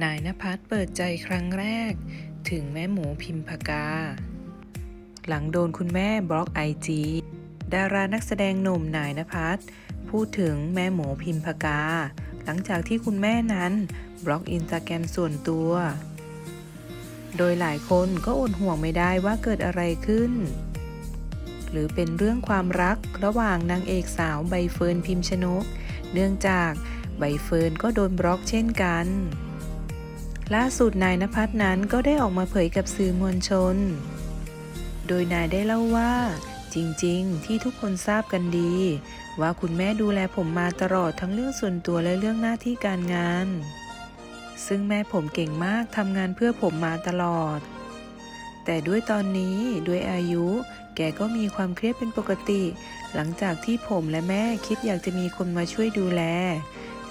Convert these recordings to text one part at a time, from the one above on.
นายนภัสเปิดใจครั้งแรก ถึงแม่หมูพิมพากา หลังโดนคุณแม่บล็อกไอจีดารานักแสดงหนุ่มนายนภัสพูดถึงแม่หมูพิมพากา หลังจากที่คุณแม่นั้นบล็อกอินสตาแกรมส่วนตัว โดยหลายคนก็อดห่วงไม่ได้ว่าเกิดอะไรขึ้น หรือเป็นเรื่องความรักระหว่างนางเอกสาวใบเฟิร์นพิมชนก เนื่องจากใบเฟิร์นก็โดนบล็อกเช่นกัน ล่าสุดนายนภัสนั้นก็ได้ออกมาเผยกับสื่อมวลชน โดยนายได้เล่าว่า จริงๆ ที่ทุกคนทราบกันดี ว่าคุณแม่ดูแลผมมาตลอดทั้งเรื่องส่วนตัวและเรื่องหน้าที่การงาน ซึ่งแม่ผมเก่งมากทำงานเพื่อผมมาตลอด แต่ด้วยตอนนี้ด้วยอายุ แกก็มีความเครียดเป็นปกติ หลังจากที่ผมและแม่คิดอยากจะมีคนมาช่วยดูแล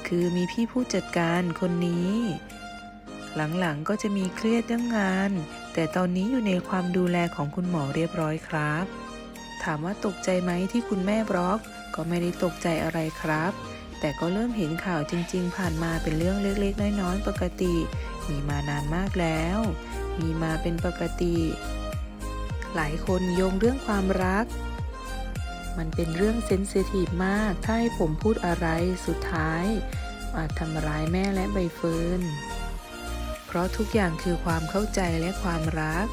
คือมีพี่ผู้จัดการคนนี้ หลังๆก็จะมีเครียดเรื่องงาน แต่ตอนนี้อยู่ในความดูแลของคุณหมอเรียบร้อยครับ ถามว่าตกใจไหมที่คุณแม่บล็อก ก็ไม่ได้ตกใจอะไรครับ แต่ก็เริ่มเห็นข่าวจริง ๆ ผ่านมาเป็นเรื่องเล็กๆ น้อยๆ ปกติ มีมานานมากแล้ว มีมาเป็นปกติ หลายคนโยงเรื่องความรัก มันเป็นเรื่องเซนซิทีฟมาก ถ้าให้ผมพูดอะไรสุดท้ายอาจทำร้ายแม่และใบเฟิร์น เพราะทุกอย่างคือความเข้าใจและความรัก